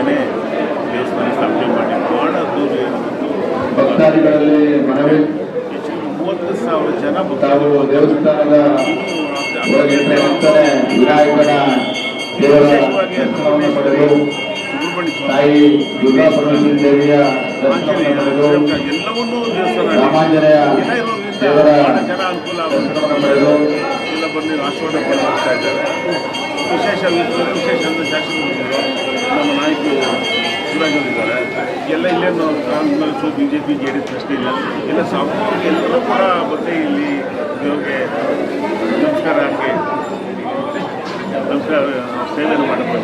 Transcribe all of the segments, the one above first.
ಅಂತಲೇ ದೇಶದಲ್ಲಿ ಸ್ಥಾಪನೆ ಮಾಡಿ. ಭಾಳ ಭಕ್ತಾದಿಗಳಲ್ಲಿ ಮನವಿ. ಮೂವತ್ತು ಸಾವಿರ ಜನ ತಾವು ದೇವಸ್ಥಾನದ ವಿನಾಯಕನ ದೇವರವನ್ನು ಪಡೆದು ತಾಯಿ ದುರ್ಗಾ ಪರಮೇಶ್ವರಿ ದೇವಿಯ ದರ್ಶನವನ್ನು ಪಡೆದು ರಾಮಾಂಜನೆಯ ದೇವರ ದರ್ಶನವನ್ನು ಪಡೆದು ಬಂದು ಆಶೀರ್ವಾದ ಪಡೆದುಕೊಳ್ತಾ ಇದ್ದಾರೆ. ವಿಶೇಷ ವಿಶೇಷ ಅಂದರೆ ಶಾಸಕರು ನಮ್ಮ ನಾಯಕರು ಇದ್ದಾರೆ ಎಲ್ಲ ಇಲ್ಲೇನು Congress B J P J D S ಪ್ರಶ್ನೆ ಇಲ್ಲ. ಎಲ್ಲ ಸಾಮಾನ್ಯ ಎಲ್ಲರೂ ಕೂಡ ಬಂದು ಇಲ್ಲಿ ಇವರಿಗೆ ನಮಸ್ಕಾರ ಹಾಕಿ ನಮಸ್ಕಾರ ಸೇವೆಯನ್ನು ಮಾಡಕ್ಕೆ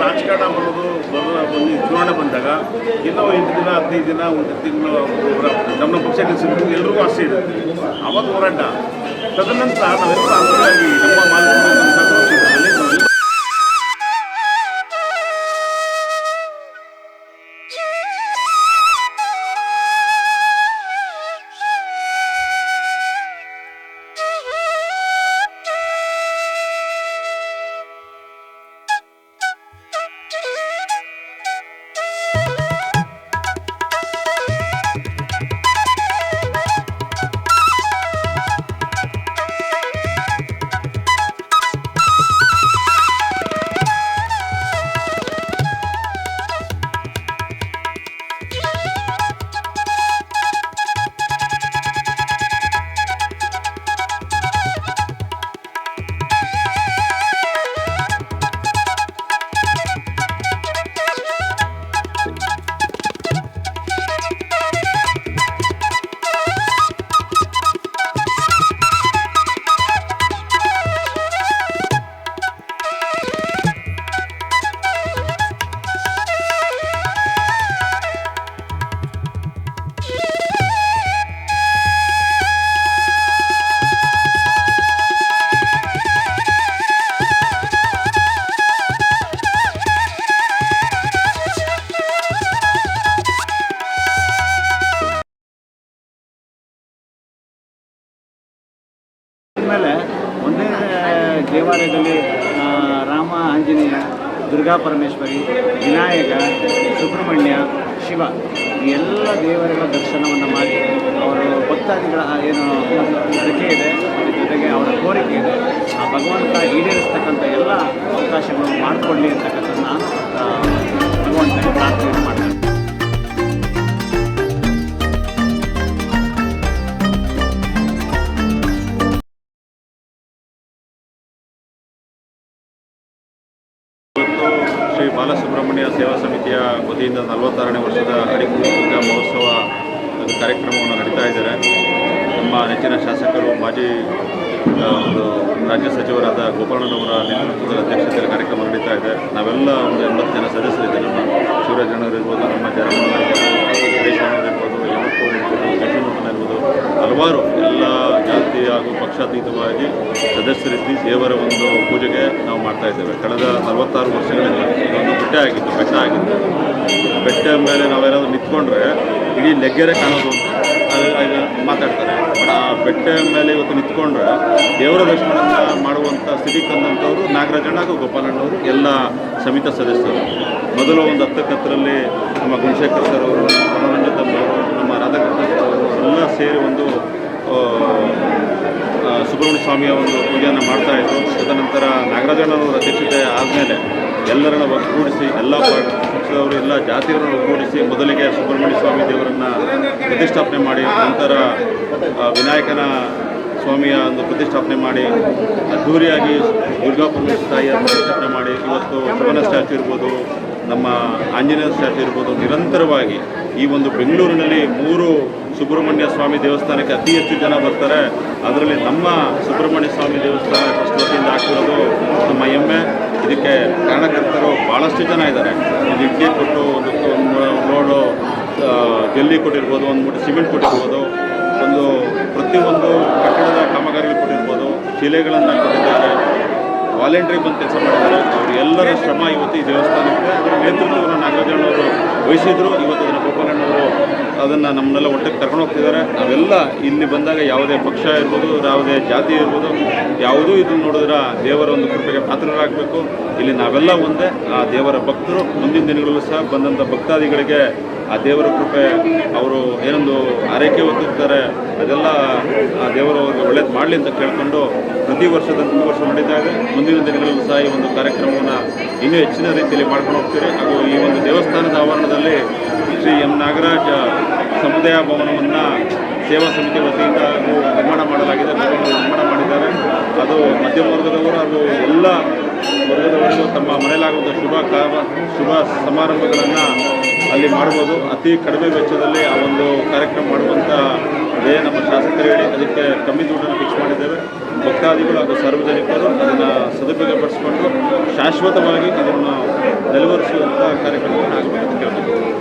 ರಾಜಕಾರಣ ಬರೋದು ಬರೋ ಬಂದು ಚುನಾವಣೆ ಬಂದಾಗ ಇನ್ನೂ ಎಂಟು ದಿನ, ಹದಿನೈದು ದಿನ, ಒಂದು ತಿಂಗಳು ನಮ್ಮ ಪಕ್ಷ ಗೆಲ್ಸಿದ್ರು ಎಲ್ರಿಗೂ ಆಸೆ ಇದೆ. ಅವಾಗ ಹೋರಾಟ. ತದನಂತರ ನಾವೆಲ್ಲ ಅಂತಿಮವಾಗಿ ನಮ್ಮ ಮಾನಸಿಕ ಶಿವ ಎಲ್ಲ ದೇವರುಗಳ ದರ್ಶನವನ್ನು ಮಾಡಿ ಅವರು ಭಕ್ತಾದಿಗಳ ಏನು ನಡಿಕೆ ಇದೆ ಅದರ ಜೊತೆಗೆ ಅವರ ಕೋರಿಕೆ ಇದೆ, ಆ ಭಗವಂತ ಈಡೇರಿಸ್ತಕ್ಕಂಥ ಎಲ್ಲ ಅವಕಾಶಗಳನ್ನು ಮಾಡಿಕೊಳ್ಳಿ ಅಂತಕ್ಕಂಥ ನಾನು ಭಗವಂತನಿಗೆ ಪ್ರಾರ್ಥನೆ ಬಾಲಸುಬ್ರಹ್ಮಣ್ಯ ಸೇವಾ ಸಮಿತಿಯ ವತಿಯಿಂದ ನಲವತ್ತಾರನೇ ವರ್ಷದ ಅಡಿಕೆ ದುರ್ಗಾ ಮಹೋತ್ಸವ ಒಂದು ಕಾರ್ಯಕ್ರಮವನ್ನು ನಡೀತಾ ಇದ್ದಾರೆ. ನಮ್ಮ ನೆಚ್ಚಿನ ಶಾಸಕರು ಮಾಜಿ ಒಂದು ರಾಜ್ಯ ಸಚಿವರಾದ ಗೋಪಾಲಣ್ಣನವರ ನೇತೃತ್ವದ ಅಧ್ಯಕ್ಷತೆಯಲ್ಲಿ ಕಾರ್ಯಕ್ರಮ ನಡೀತಾ ಇದೆ. ನಾವೆಲ್ಲ ಒಂದು ಎಂಬತ್ತು ಜನ ಸದಸ್ಯರಿದ್ದೇವೆ ನಮ್ಮ ಶಿವರಾಜ್ ಅಣ್ಣವ್ರು ಇರ್ಬೋದು, ನಮ್ಮ ಇರ್ಬೋದು ಯಮಕ್ಕವ್ರು ಇರ್ಬೋದು ಹಲವಾರು ಎಲ್ಲ ಜಾತಿ ಹಾಗೂ ಪಕ್ಷಾತೀತವಾಗಿ ಸದಸ್ಯರಿದ್ದು ದೇವರ ಒಂದು ಪೂಜೆಗೆ ನಾವು ಮಾಡ್ತಾ ಇದ್ದೇವೆ. ಕಳೆದ ನಲವತ್ತಾರು ವರ್ಷಗಳಿಂದ ಇದೊಂದು ಬೆಟ್ಟ ಆಗಿತ್ತು ಬೆಟ್ಟ ಆಗಿತ್ತು. ಬೆಟ್ಟ ಮೇಲೆ ನಾವೇನಾದರೂ ನಿಂತ್ಕೊಂಡ್ರೆ ಇಡೀ ಲೆಗ್ಗೆರೆ ಕಾಣೋದು ಮಾತಾಡ್ತಾರೆ. ಬಟ್ ಆ ಬೆಟ್ಟ ಮೇಲೆ ಇವತ್ತು ನಿಂತ್ಕೊಂಡ್ರೆ ದೇವರ ದರ್ಶನ ಮಾಡುವಂಥ ಸ್ಥಿತಿ ತಂದಂಥವ್ರು ನಾಗರಾಜಣ್ಣ ಹಾಗೂ ಗೋಪಾಲಣ್ಣವರು ಎಲ್ಲ ಸಮಿತ ಸದಸ್ಯರು. ಮೊದಲು ಒಂದು ಹತ್ತಕ್ಕತ್ತರಲ್ಲಿ ನಮ್ಮ ಗುಣಶೇಖರ್ ಸರ್ ಅವರು ಮನೋರಂಜನ್ ಅವರು ನಮ್ಮ ರಾಧಾಕೃಷ್ಣ ಸರ್ ಅವರು ಎಲ್ಲ ಸೇರಿ ಒಂದು ಸುಬ್ರಹ್ಮಣ್ಯ ಸ್ವಾಮಿಯ ಒಂದು ಪೂಜೆಯನ್ನು ಮಾಡ್ತಾ ಇದ್ರು. ತದನಂತರ ನಾಗರಾಜಣ್ಣನವರ ಅಧ್ಯಕ್ಷತೆ ಆದಮೇಲೆ ಎಲ್ಲರನ್ನ ಒಗ್ಗೂಡಿಸಿ, ಎಲ್ಲ ಪಕ್ಷದವರು, ಎಲ್ಲ ಜಾತಿಯವರನ್ನು ಒಗ್ಗೂಡಿಸಿ ಮೊದಲಿಗೆ ಸುಬ್ರಹ್ಮಣ್ಯ ಸ್ವಾಮಿ ದೇವರನ್ನು ಪ್ರತಿಷ್ಠಾಪನೆ ಮಾಡಿ, ನಂತರ ವಿನಾಯಕನ ಸ್ವಾಮಿಯ ಒಂದು ಪ್ರತಿಷ್ಠಾಪನೆ ಮಾಡಿ ಅದ್ಧೂರಿಯಾಗಿ ದುರ್ಗಾ ಪರಮೇಶ್ವರ ತಾಯಿಯ ಪ್ರತಿಷ್ಠಾಪನೆ ಮಾಡಿ, ಇವತ್ತು ಶಿವನ ಸ್ಟ್ಯಾಚು ಇರ್ಬೋದು, ನಮ್ಮ ಆಂಜನೇಯ ಸ್ಟ್ಯಾಚು ಇರ್ಬೋದು, ನಿರಂತರವಾಗಿ ಈ ಒಂದು ಬೆಂಗಳೂರಿನಲ್ಲಿ ಮೂರು ಸುಬ್ರಹ್ಮಣ್ಯ ಸ್ವಾಮಿ ದೇವಸ್ಥಾನಕ್ಕೆ ಅತಿ ಹೆಚ್ಚು ಜನ ಬರ್ತಾರೆ. ಅದರಲ್ಲಿ ನಮ್ಮ ಸುಬ್ರಹ್ಮಣ್ಯ ಸ್ವಾಮಿ ದೇವಸ್ಥಾನ ಟ್ರಸ್ಟ್ ವತಿಯಿಂದ ಆಗ್ತಿರೋದು ನಮ್ಮ ಹೆಮ್ಮೆ ಇದಕ್ಕೆ ಕಾರಣಕರ್ತರು ಭಾಳಷ್ಟು ಜನ ಇದ್ದಾರೆ. ಒಂದು ಇಡ್ಲಿ ಕೊಟ್ಟು, ಒಂದು ರೋಡು ಜಲ್ಲಿ ಕೊಟ್ಟಿರ್ಬೋದು, ಒಂದು ಮೂಟೆ ಸಿಮೆಂಟ್ ಕೊಟ್ಟಿರ್ಬೋದು, ಒಂದು ಪ್ರತಿಯೊಂದು ಕಟ್ಟಡದ ಕಾಮಗಾರಿಗಳು ಕೊಟ್ಟಿರ್ಬೋದು, ಶಿಲೆಗಳನ್ನು ಕೊಟ್ಟಿದ್ದಾರೆ. ವಾಲಂಟ್ರಿ ಬಂದು ಕೆಲಸ ಮಾಡಿದ್ದಾರೆ. ಅವರು ಎಲ್ಲರ ಶ್ರಮ ಇವತ್ತು ಈ ದೇವಸ್ಥಾನಕ್ಕೆ. ಅದರ ನೇತೃತ್ವವನ್ನು ನಾಗರಾಜಣ್ಣವರು ವಹಿಸಿದ್ರು. ಇವತ್ತು ಅದನ್ನು ಗೋಪಾಲಣ್ಣವರು ಅದನ್ನು ನಮ್ಮನ್ನೆಲ್ಲ ಒಟ್ಟಿಗೆ ಕರ್ಕೊಂಡು ಹೋಗ್ತಿದ್ದಾರೆ. ನಾವೆಲ್ಲ ಇಲ್ಲಿ ಬಂದಾಗ ಯಾವುದೇ ಪಕ್ಷ ಇರ್ಬೋದು, ಯಾವುದೇ ಜಾತಿ ಇರ್ಬೋದು, ಯಾವುದೂ ಇದನ್ನು ನೋಡಿದ್ರೆ ದೇವರ ಒಂದು ಕೃಪೆಗೆ ಪಾತ್ರರಾಗಬೇಕು. ಇಲ್ಲಿ ನಾವೆಲ್ಲ ಒಂದೇ. ಆ ದೇವರ ಭಕ್ತರು ಮುಂದಿನ ದಿನಗಳಲ್ಲೂ ಸಹ ಬಂದಂಥ ಭಕ್ತಾದಿಗಳಿಗೆ ಆ ದೇವರ ಕೃಪೆ, ಅವರು ಏನೊಂದು ಆರೈಕೆ ಹೊತ್ತಿರ್ತಾರೆ, ಅದೆಲ್ಲ ಆ ದೇವರು ಒಳ್ಳೇದು ಮಾಡಲಿ ಅಂತ ಕೇಳಿಕೊಂಡು ಪ್ರತಿ ವರ್ಷದ ಪ್ರತಿ ವರ್ಷ ನಡೀತಾ ಇದೆ. ಮುಂದಿನ ದಿನಗಳಲ್ಲೂ ಸಹ ಈ ಒಂದು ಕಾರ್ಯಕ್ರಮವನ್ನು ಇನ್ನೂ ಹೆಚ್ಚಿನ ರೀತಿಯಲ್ಲಿ ಮಾಡ್ಕೊಂಡು ಹೋಗ್ತೀರಿ. ಹಾಗೂ ಈ ಒಂದು ದೇವಸ್ಥಾನದ ಆವರಣದಲ್ಲಿ ಶ್ರೀ ಎಂ ನಾಗರಾಜ ಸಮುದಾಯ ಭವನವನ್ನು ಸೇವಾ ಸಮಿತಿ ವತಿಯಿಂದ ನಿರ್ಮಾಣ ಮಾಡಲಾಗಿದೆ. ನಿರ್ಮಾಣ ಮಾಡಿದ್ದಾರೆ. ಅದು ಮಧ್ಯಮ ವರ್ಗದವರು ಹಾಗೂ ಎಲ್ಲ ವರ್ಗದವರು ತಮ್ಮ ಮನೆಯಲ್ಲಾಗುವಂಥ ಶುಭ ಕಾರ್ಯ, ಶುಭ ಸಮಾರಂಭಗಳನ್ನು ಅಲ್ಲಿ ಮಾಡ್ಬೋದು. ಅತಿ ಕಡಿಮೆ ವೆಚ್ಚದಲ್ಲಿ ಆ ಒಂದು ಕಾರ್ಯಕ್ರಮ ಮಾಡುವಂಥ ಅದೇ ನಮ್ಮ ಶಾಸಕರು ಹೇಳಿ ಅದಕ್ಕೆ ಕಮ್ಮಿ ದುಡ್ಡನ್ನು ಫಿಕ್ಸ್ ಮಾಡಿದ್ದೇವೆ. ಭಕ್ತಾದಿಗಳು ಹಾಗೂ ಸಾರ್ವಜನಿಕರು ಅದನ್ನು ಸದುಪಯೋಗಪಡಿಸಿಕೊಂಡು ಶಾಶ್ವತವಾಗಿ ಇದನ್ನು ನೆರವೇರಿಸುವಂಥ ಕಾರ್ಯಕ್ರಮವನ್ನು ಅಂತ ಕೇಳ್ತೀನಿ.